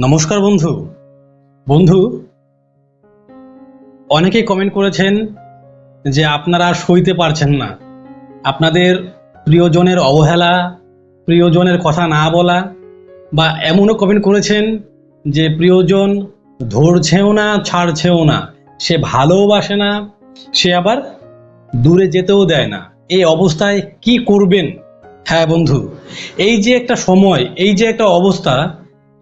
নমস্কার বন্ধু। বন্ধু, অনেকেই কমেন্ট করেছেন যে আপনারা সইতে পারছেন না। আপনাদের প্রিয়জনের অবহেলা, প্রিয়জনের কথা না বলা, বা এমনও কমেন্ট করেছেন যে প্রিয়জন ধরছেও না, ছাড়ছেও না। সে ভালোবাসে না, সে আবার দূরে যেতেও দেয় না। এই অবস্থায় কি করবেন? হ্যাঁ বন্ধু, এই যে একটা সময়, এই যে একটা অবস্থা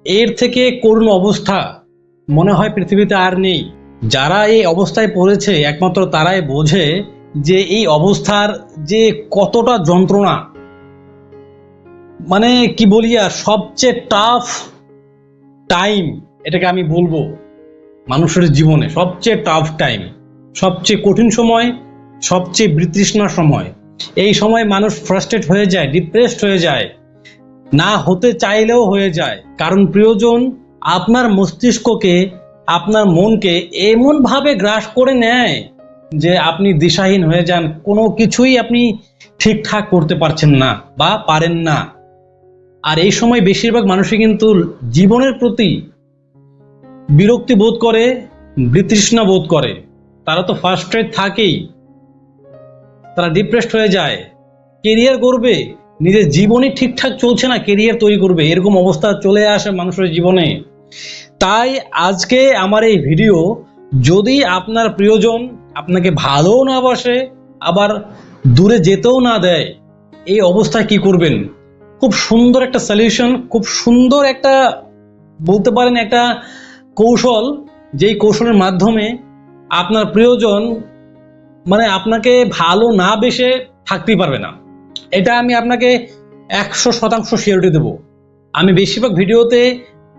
এর থেকে করুণ অবস্থা মনে হয় পৃথিবীতে আর নেই। যারা এই অবস্থায় পড়েছে, একমাত্র তারাই বোঝে যে এই অবস্থার যে কতটা যন্ত্রণা। মানে কি বলি আর, সবচেয়ে টাফ টাইম এটাকে আমি বলব মানুষের জীবনে, সবচেয়ে টাফ টাইম সবচেয়ে কঠিন সময়, সবচেয়ে বিতৃষ্ণা সময়। এই সময় মানুষ ফ্রাস্ট্রেট হয়ে যায় ডিপ্রেসড হয়ে যায়। না হতে চাইলেও হয়ে যায়। কারণ প্রিয়জন আপনার মস্তিষ্ককে, আপনার মনকে এমনভাবে গ্রাস করে নেয় যে আপনি দিশাহীন হয়ে যান। কোনো কিছুই আপনি ঠিকঠাক করতে পারছেন না বা পারেন না। আর এই সময় বেশিরভাগ মানুষই কিন্তু জীবনের প্রতি বিরক্তি বোধ করে, বিতৃষ্ণা বোধ করে। তারা তো ফার্স্ট্রেট থাকেই। তারা ডিপ্রেসড হয়ে যায়। কেরিয়ার করবে নিজের জীবনই ঠিকঠাক চলছে না কেরিয়ার তৈরি করবে, এরকম অবস্থা চলে আসে মানুষের জীবনে। তাই আজকে আমার এই ভিডিও যদি আপনার প্রিয়জন আপনাকে ভালোও না বাসে, আবার দূরে যেতেও না দেয়, এই অবস্থায় কি করবেন? খুব সুন্দর একটা সলিউশন খুব সুন্দর একটা, বলতে পারেন একটা কৌশল, যেই কৌশলের মাধ্যমে আপনার প্রিয়জন মানে আপনাকে ভালো না বেসে থাকতেই পারবে না। এটা আমি আপনাকে একশো শতাংশ শিওরিটি দেবো। আমি বেশিরভাগ ভিডিওতে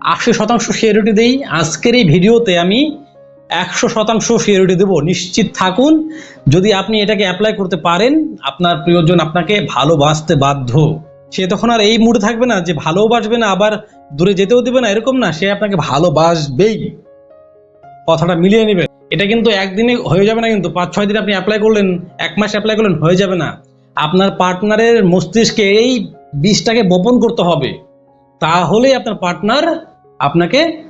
আশি শতাংশ শিওরিটি দিই। আজকের এই ভিডিওতে আমি একশো শতাংশ শিওরিটি দেবো। নিশ্চিত থাকুন, যদি আপনি এটাকে অ্যাপ্লাই করতে পারেন, আপনার প্রিয়জন আপনাকে ভালোবাসতে বাধ্য। সে তখন আর এই মুডে থাকবে না যে ভালোবাসবে না, আবার দূরে যেতেও দেবে না, এরকম না, সে আপনাকে ভালোবাসবেই কথাটা মিলিয়ে নেবেন। এটা কিন্তু একদিনে হয়ে যাবে না কিন্তু পাঁচ ছয় দিন আপনি অ্যাপ্লাই করলেন, এক মাস অ্যাপ্লাই করলেন, হয়ে যাবে না। আপনার পার্টনারের মস্তিষ্কে এই বিষটাকে বপন করতে হবে। তাহলেই আপনার পার্টনার আপনাকে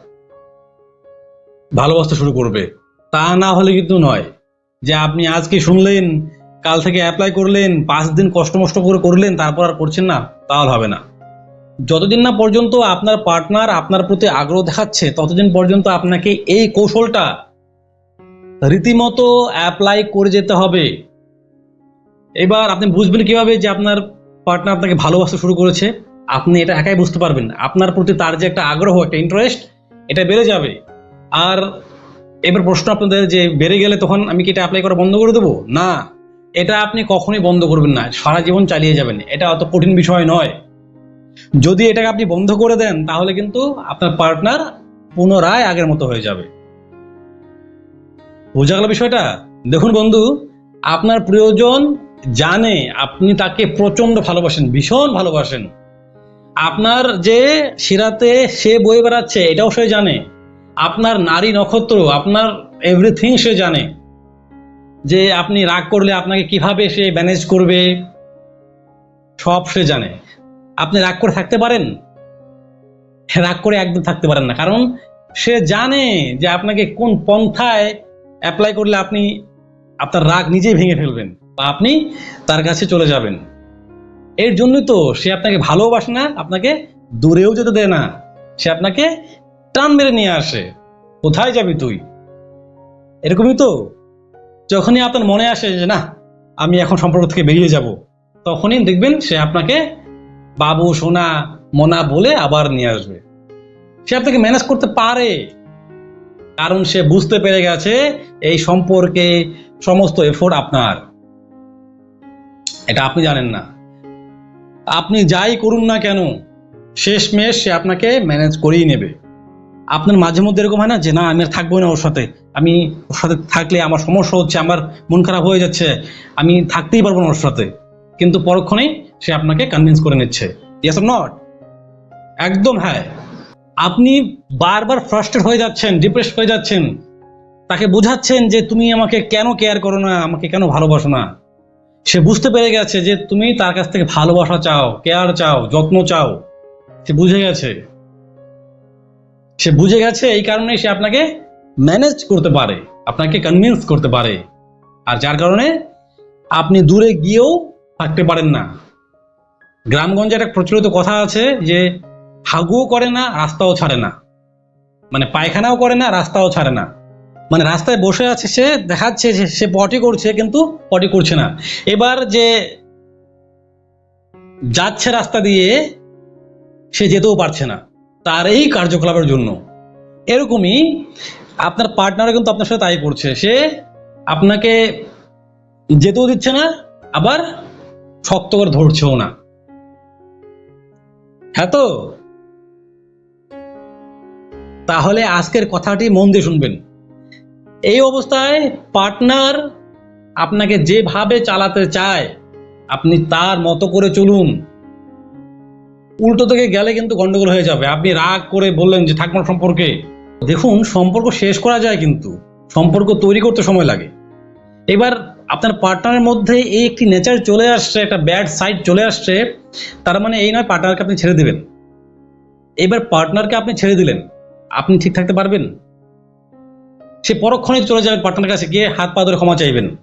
ভালোবাসতে শুরু করবে। তা না হলে কিন্তু নয় যে আপনি আজকে শুনলেন, কাল থেকে অ্যাপ্লাই করলেন, পাঁচ দিন কষ্ট মষ্ট করে করলেন, তারপর আর করছেন না তাহলে হবে না। যতদিন না পর্যন্ত আপনার পার্টনার আপনার প্রতি আগ্রহ দেখাচ্ছে, ততদিন পর্যন্ত আপনাকে এই কৌশলটা রীতিমতো অ্যাপ্লাই করে যেতে হবে। এবার আপনি বুঝবেন কীভাবে যে আপনার পার্টনার আপনাকে ভালোবাসতে শুরু করেছে। আপনি এটা একাই বুঝতে পারবেন। আপনার প্রতি তার যে একটা আগ্রহ, একটা ইন্টারেস্ট এটা বেড়ে যাবে। আর এবার প্রশ্ন আপনাদের যে বেড়ে গেলে তখন আমি কি এটা অ্যাপ্লাই করা বন্ধ করে দেবো? না। এটা আপনি কখনোই বন্ধ করবেন না। সারা জীবন চালিয়ে যাবেন। এটা অত কঠিন বিষয় নয়। যদি এটাকে আপনি বন্ধ করে দেন, তাহলে কিন্তু আপনার পার্টনার পুনরায় আগের মতো হয়ে যাবে। বোঝা গেল বিষয়টা? দেখুন বন্ধু, আপনার প্রিয়জন জানে, আপনি তাকে প্রচণ্ড ভালোবাসেন, ভীষণ ভালোবাসেন। আপনার যে শিরাতে সে বয়ে বেড়াচ্ছে, এটাও সে জানে। আপনার নারী নক্ষত্র, আপনার এভরিথিং সে জানে। যে আপনি রাগ করলে আপনাকে কীভাবে সে ম্যানেজ করবে, সব সে জানে। আপনি রাগ করে থাকতে পারেন? রাগ করে একদম থাকতে পারেন না। কারণ সে জানে যে আপনাকে কোন পন্থায় অ্যাপ্লাই করলে আপনি আপনার রাগ নিজেই ভেঙে ফেলবেন। বা আপনি তার কাছে চলে যাবেন। এর জন্যই তো সে আপনাকে ভালোবাসে না, আপনাকে দূরেও যেতে দেয় না। সে আপনাকে টান মেরে নিয়ে আসে, কোথায় যাবি তুই? এরকমই তো, যখনই আপনার মনে আসে যে না, আমি এখন সম্পর্ক থেকে বেরিয়ে যাব, তখনই দেখবেন সে আপনাকে বাবু, সোনা, মোনা বলে আবার নিয়ে আসবে। সে আপনাকে ম্যানেজ করতে পারে, কারণ সে বুঝতে পেরে গেছে এই সম্পর্কে সমস্ত এফোর্ট আপনার। এটা আপনি জানেন না। আপনি যাই করুন না কেন, শেষমেশ সে আপনাকে ম্যানেজ করেই নেবে। আপনার মাঝে মধ্যে এরকম হয় না যে, না, আমি আর থাকব না ওর সাথে। আমি ওর সাথে থাকলে আমার সমস্যা হচ্ছে, আমার মন খারাপ হয়ে যাচ্ছে, আমি থাকতেই পারব না ওর সাথে। কিন্তু পরক্ষণেই সে আপনাকে কনভিন্স করে নিচ্ছে। ইয়েস নট একদম হ্যাঁ। আপনি বারবার ফ্রাস্ট্রেট হয়ে যাচ্ছেন ডিপ্রেস হয়ে যাচ্ছেন। তাকে বোঝাচ্ছেন যে, তুমি আমাকে কেন কেয়ার করো না? আমাকে কেন ভালোবাসো না? সে বুঝতে পেরে গেছে যে তুমি তার কাছ থেকে ভালোবাসা চাও কেয়ার চাও, যত্ন চাও। সে বুঝে গেছে। সে বুঝে গেছে এই কারণে সে আপনাকে ম্যানেজ করতে পারে, আপনাকে কনভিন্স করতে পারে। আর যার কারণে আপনি দূরে গিয়েও থাকতে পারেন না। গ্রামগঞ্জে একটা প্রচলিত কথা আছে যে, হাগুও করে না, রাস্তাও ছাড়ে না। মানে পায়খানাও করে না, রাস্তাও ছাড়ে না। মানে রাস্তায় বসে আছে সে, দেখাচ্ছে যে সে পটি করছে কিন্তু পটি করছে না। এবার যে যাচ্ছে রাস্তা দিয়ে, সে যেতেও পারছে না তার এই কার্যকলাপের জন্য। এরকমই আপনার পার্টনারও কিন্তু আপনার সাথে তাই করছে। সে আপনাকে যেতেও দিচ্ছে না, আবার শক্ত করে ধরছেও না। হ্যাঁ তো? তাহলে আজকের কথাটি মন দিয়ে শুনবেন। এই অবস্থায় পার্টনার আপনাকে যেভাবে চালাতে চায়, আপনি তার মতো করে চলুন। উল্টো থেকে গেলে কিন্তু গন্ডগোল হয়ে যাবে। আপনি রাগ করে বললেন যে থাকবার সম্পর্কে। দেখুন, সম্পর্ক শেষ করা যায় কিন্তু। সম্পর্ক তৈরি করতে সময় লাগে। এবার আপনার পার্টনারের মধ্যে এই একটি নেচার চলে আসছে, একটা ব্যাড সাইড চলে আসছে, তার মানে এই নয় পার্টনারকে আপনি ছেড়ে দেবেন। এবার পার্টনারকে আপনি ছেড়ে দিলেন। আপনি ঠিক থাকতে পারবেন? সে পরক্ষণে চলে যাবেন পার্টনারের কাছে, গিয়ে হাত পা ধরে ক্ষমা চাইবেন।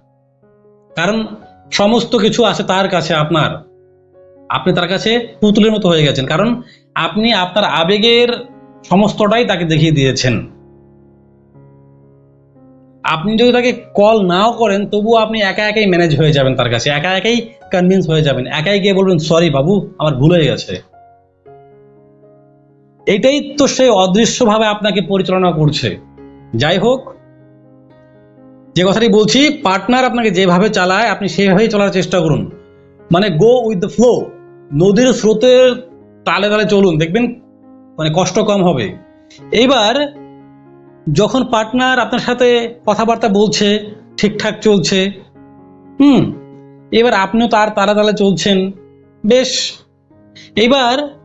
কারণ সমস্ত কিছু আছে তার কাছে আপনার। আপনি তার কাছে পুতুলের মতো হয়ে গেছেন। কারণ আপনি আপনার আবেগের সমস্তটাই তাকে দেখিয়ে দিয়েছেন। আপনি যদি তাকে কল নাও করেন, তবুও আপনি একা একাই ম্যানেজ হয়ে যাবেন তার কাছে। একা একাই কনভিন্স হয়ে যাবেন। একাই গিয়ে বলবেন সরি বাবু, আমার ভুল হয়ে গেছে। এটাই তো সে অদৃশ্যভাবে আপনাকে পরিচালনা করছে। যাই হোক, যে কথাটি বলছি পার্টনার আপনাকে যেভাবে চালায়, আপনি সেভাবেই চলার চেষ্টা করুন। মানে গো উইথ দ্য ফ্লো নদীর স্রোতের তালে তালে চলুন, দেখবেন মানে কষ্ট কম হবে। এইবার, যখন পার্টনার আপনার সাথে কথাবার্তা বলছে, ঠিকঠাক চলছে, হুম, এবার আপনিও তার তালে তালে চলছেন, বেশ। এইবার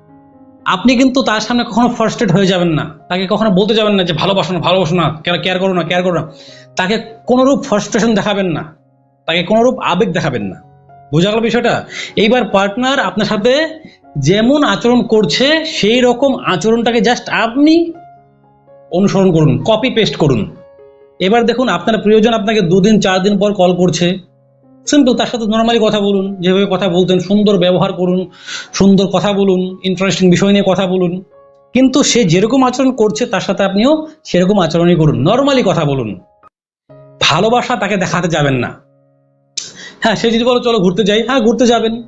আপনি কিন্তু তার সামনে কখনো ফার্স্টেড হয়ে যাবেন না। তাকে কখনো বলতে যাবেন না যে ভালোবাসো না ভালোবাসো না কেয়ার করো না কেয়ার করো না। তাকে কোনোরূপ ফ্রাস্ট্রেশন দেখাবেন না। তাকে কোনোরূপ আবেগ দেখাবেন না। বোঝা গেল বিষয়টা? এইবার পার্টনার আপনার সাথে যেমন আচরণ করছে, সেই রকম আচরণটাকে জাস্ট আপনি অনুসরণ করুন কপি পেস্ট করুন। এবার দেখুন, আপনার প্রিয়জন আপনাকে দুদিন চার দিন পর কল করছে। সিম্পল তার সাথে নর্মালি কথা বলুন, যেভাবে কথা বলতেন, সুন্দর ব্যবহার করুন, সুন্দর কথা বলুন ইন্টারেস্টিং বিষয় নিয়ে কথা বলুন। কিন্তু সে যেরকম আচরণ করছে, তার সাথে আপনিও সেরকম আচরণই করুন নর্মালি কথা বলুন। ভালোবাসা তাকে দেখাতে যাবেন না। হ্যাঁ সে যদি বলো, চলো ঘুরতে যাই। হ্যাঁ ঘুরতে যাবেন।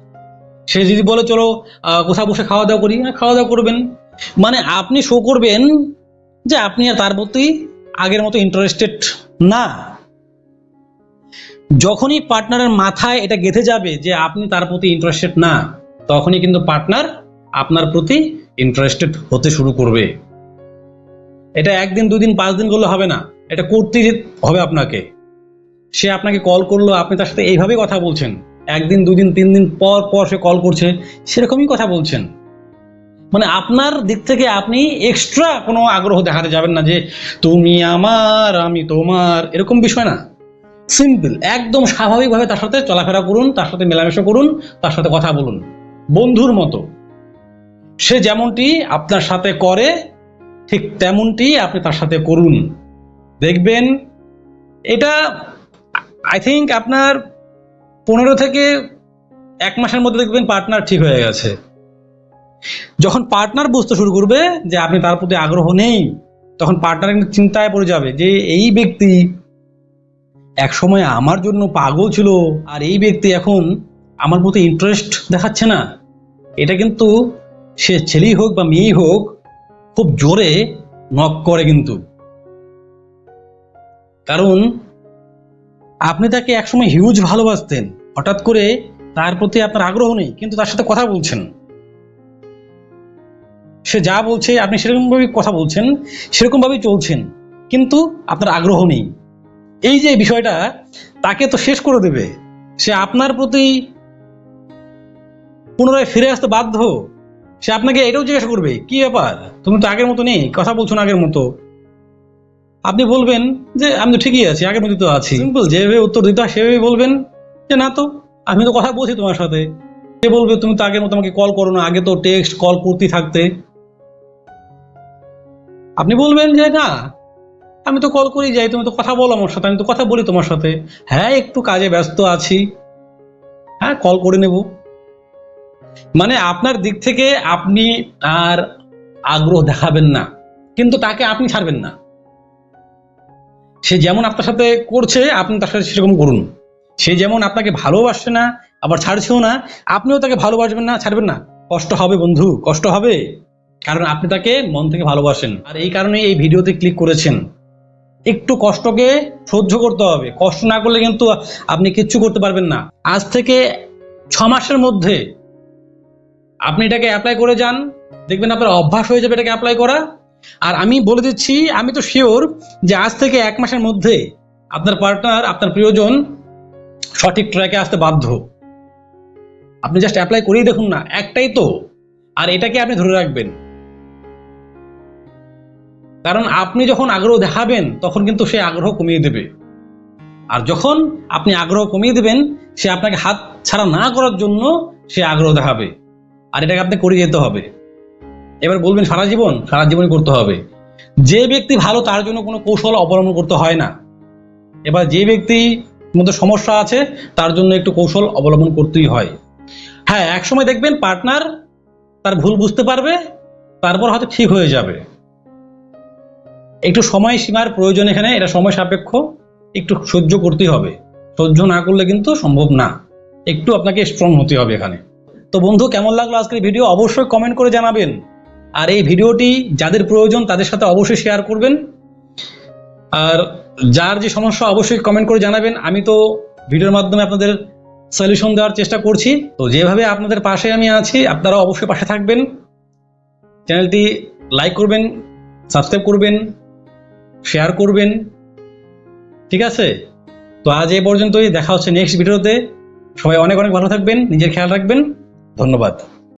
সে যদি বলে, চলো কোথাও বসে খাওয়া দাওয়া করি। হ্যাঁ খাওয়া দাওয়া করবেন। মানে আপনি শো করবেন যে আপনি আর তার প্রতি আগের মতো ইন্টারেস্টেড না। যখনই পার্টনারের মাথায় এটা গেঁথে যাবে যে আপনি তার প্রতি ইন্টারেস্টেড না, তখনই কিন্তু পার্টনার আপনার প্রতি ইন্টারেস্টেড হতে শুরু করবে। এটা একদিন, দুদিন, পাঁচ দিন করলে হবে না। এটা করতেই হবে আপনাকে। সে আপনাকে কল করল, আপনি তার সাথে এইভাবেই কথা বলছেন। একদিন, দুদিন, তিন দিন পর পর সে কল করছে, সেরকমই কথা বলছেন। মানে আপনার দিক থেকে আপনি এক্সট্রা কোনো আগ্রহ দেখাতে যাবেন না যে, তুমি আমার, আমি তোমার, এরকম বিষয় না। সিম্পল একদম স্বাভাবিকভাবে তার সাথে চলাফেরা করুন, তার সাথে মেলামেশা করুন, তার সাথে কথা বলুন। বন্ধুর মতো। সে যেমনটি আপনার সাথে করে, ঠিক তেমনটি আপনি তার সাথে করুন। দেখবেন, এটা আই থিঙ্ক আপনার পনেরো থেকে এক মাসের মধ্যে দেখবেন পার্টনার ঠিক হয়ে গেছে। যখন পার্টনার বুঝতে শুরু করবে যে আপনি তার প্রতি আগ্রহ নেই, তখন পার্টনার চিন্তায় পড়ে যাবে যে এই ব্যক্তি এক সময় আমার জন্য পাগল ছিল, আর এই ব্যক্তি এখন আমার প্রতি ইন্টারেস্ট দেখাচ্ছে না। এটা কিন্তু সে ছেলেই হোক বা মেয়েই হোক, খুব জোরে নক করে কিন্তু। কারণ আপনি তাকে একসময় হিউজ ভালোবাসতেন, হঠাৎ করে তার প্রতি আপনার আগ্রহ নেই, কিন্তু তার সাথে কথা বলছেন। সে যা বলছে, আপনি সেরকমভাবেই কথা বলছেন, সেরকমভাবেই চলছেন, কিন্তু আপনার আগ্রহ নেই। এই যে বিষয়টা, তাকে তো শেষ করে দেবে। সে আপনার প্রতি পুনরায় ফিরে আসতে বাধ্য। সে আপনাকে এটাও জিজ্ঞাসা করবে, কি ব্যাপার? তুমি তো আগের মতো নেই, কথা বলছো না আগের মতো। আপনি বলবেন যে, আমি তো ঠিকই আছি, আগের মতো তো আছি। সিম্পল যেভাবে উত্তর দিতে হয় সেভাবে বলবেন যে, না তো, আমি তো কথা বলছি তোমার সাথে। সে বলবে, তুমি তো আগের মতো আমাকে কল করো না, আগে তো টেক্সট কল করতেই থাকতে। আপনি বলবেন যে, না আমি তো কল করেই যাই, তুমি তো কথা বলো আমার সাথে, আমি তো কথা বলি তোমার সাথে। হ্যাঁ একটু কাজে ব্যস্ত আছি। হ্যাঁ কল করে নেব। মানে আপনার দিক থেকে আপনি আর আগ্রহ দেখাবেন না, কিন্তু তাকে আপনি ছাড়বেন না। সে যেমন আপনার সাথে করছে, আপনি তার সাথে সেরকম করুন। সে যেমন আপনাকে ভালোবাসছে না, আবার ছাড়ছেও না, আপনিও তাকে ভালোবাসবেন না, ছাড়বেন না। কষ্ট হবে বন্ধু, কষ্ট হবে। কারণ আপনি তাকে মন থেকে ভালোবাসেন। আর এই কারণে এই ভিডিওতে ক্লিক করেছেন। একটু কষ্টকে সহ্য করতে হবে। কষ্ট না করলে কিন্তু আপনি কিচ্ছু করতে পারবেন না। আজ থেকে ছ মাসের মধ্যে আপনি এটাকে অ্যাপ্লাই করে যান। দেখবেন আপনার অভ্যাস হয়ে যাবে এটাকে অ্যাপ্লাই করা। আর আমি বলে দিচ্ছি, আমি তো শিওর যে আজ থেকে এক মাসের মধ্যে আপনার পার্টনার আপনার প্রিয়জন সঠিক ট্র্যাকে আসতে বাধ্য। আপনি জাস্ট অ্যাপ্লাই করেই দেখুন না, একটাই তো। আর এটাকে আপনি ধরে রাখবেন। কারণ আপনি যখন আগ্রহ দেখাবেন, তখন কিন্তু সে আগ্রহ কমিয়ে দেবে। আর যখন আপনি আগ্রহ কমিয়ে দেবেন, সে আপনাকে হাত ছাড়া না করার জন্য সে আগ্রহ দেখাবে। আর এটাকে আপনি করে যেতে হবে। এবার বলবেন, সারা জীবন, সারা জীবনই করতে হবে। যে ব্যক্তি ভালো, তার জন্য কোনো কৌশল অবলম্বন করতে হয় না। এবার যে ব্যক্তি মধ্যে সমস্যা আছে, তার জন্য একটু কৌশল অবলম্বন করতেই হয়। হ্যাঁ এক সময় দেখবেন পার্টনার তার ভুল বুঝতে পারবে, তারপর হয়তো ঠিক হয়ে যাবে। একটু সময় সীমার প্রয়োজন এখানে, এটা সময় সাপেক্ষ, একটু সহ্য করতেই হবে। সহ্য না করলে কিন্তু সম্ভব না। একটু আপনাকে স্ট্রং হতে হবে এখানে। তো বন্ধু, কেমন লাগল আজকের ভিডিও অবশ্যই কমেন্ট করে জানাবেন। আর এই ভিডিওটি যাদের প্রয়োজন তাদের সাথে অবশ্যই শেয়ার করবেন। আর যার যে সমস্যা, অবশ্যই কমেন্ট করে জানাবেন। আমি তো ভিডিওর মাধ্যমে আপনাদের সলিউশন দেওয়ার চেষ্টা করছি। তো যেভাবে আপনাদের পাশে আমি আছি আপনারা অবশ্যই পাশে থাকবেন। চ্যানেলটি লাইক করবেন সাবস্ক্রাইব করবেন। শেয়ার করবেন। ঠিক আছে? তো আজ এ পর্যন্তই। দেখা হচ্ছে নেক্সট ভিডিওতে সবাই অনেক অনেক ভালো থাকবেন, নিজের খেয়াল রাখবেন। ধন্যবাদ।